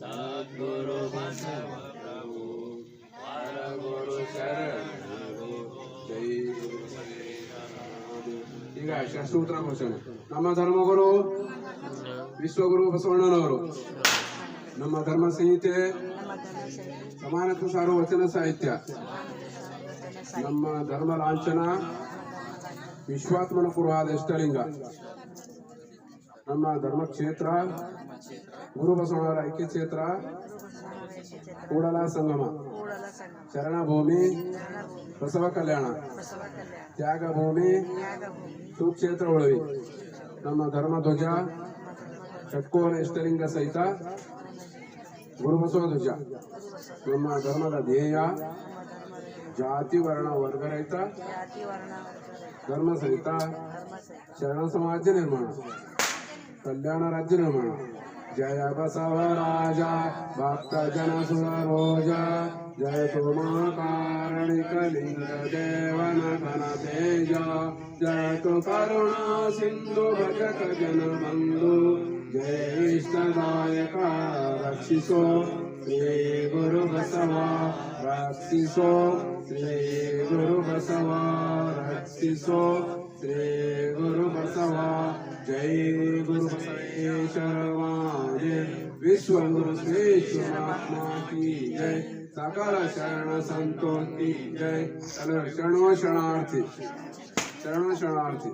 ಸದ್ಗುರು ಈಗ ಘೋಷಣೆ. ನಮ್ಮ ಧರ್ಮಗುರು ವಿಶ್ವಗುರು ಬಸವಣ್ಣನವರು, ನಮ್ಮ ಧರ್ಮ ಸಂಹಿತೆ ಸಮಾನತೆ ಸಾರು ವಚನ ಸಾಹಿತ್ಯ, ನಮ್ಮ ಧರ್ಮ ಲಾಂಛನ ವಿಶ್ವಾತ್ಮನ ಪೂರ್ವಾದ ಇಷ್ಟಲಿಂಗ ನಮ್ಮ ಧರ್ಮ ಕ್ಷೇತ್ರ ಗುರು ಬಸವಣ್ಣವರ ಐಕ್ಯ ಕ್ಷೇತ್ರ ಕೂಡಲ ಸಂಗಮ, ಶರಣಭೂಮಿ, ಬಸವ ಕಲ್ಯಾಣ ತ್ಯಾಗ ಭೂಮಿ ಸುಕ್ಷೇತ್ರ ಉಳವಿ. ನಮ್ಮ ಧರ್ಮ ಧ್ವಜ, ಷಟ್ಕೋನ ಇಷ್ಟಲಿಂಗ ಸಹಿತ ಗುರುಬಸವ ಧ್ವಜ. ನಮ್ಮ ಧರ್ಮದ ಧ್ಯೇಯ ಜಾತಿ ವರ್ಣ ವರ್ಗರಹಿತ ಜಾತಿ ವರ್ಣ ಧರ್ಮ ಸಹಿತ ಧರ್ಮ ಸಹಿತ ಶರಣ ಸಮಾಜ ನಿರ್ಮಾಣ ಕಲ್ಯಾಣ ರಾಜ್ಯ ನಿರ್ಮಾಣ ಜಯ ಬಸವರಾಜ ಭಕ್ತ ಜನ ಸುರರೋಜ ಜಯ ತುಮಾಕಾರಣಿಕ ಲಿಂಗ ದೇವನ ಘನ ತೇಜ ಜಯ ತು ಕರುಣಾ ಸಿಂಧು ಭಜಕ ಜನ ಬಂಧು ಜಯ ಇಷ್ಟದಾಯಕ राक्षसो श्री गुरु बसवा राक्षसो श्री गुरु बसवा राक्षसो श्री गुरु बसवा जय गुरु गुरु सर्वाजे विश्व गुरु श्रेष्ठ महात्मा की जय सकल शरण संतों की जय शरणो शरणार्थी शरणो शरणार्थी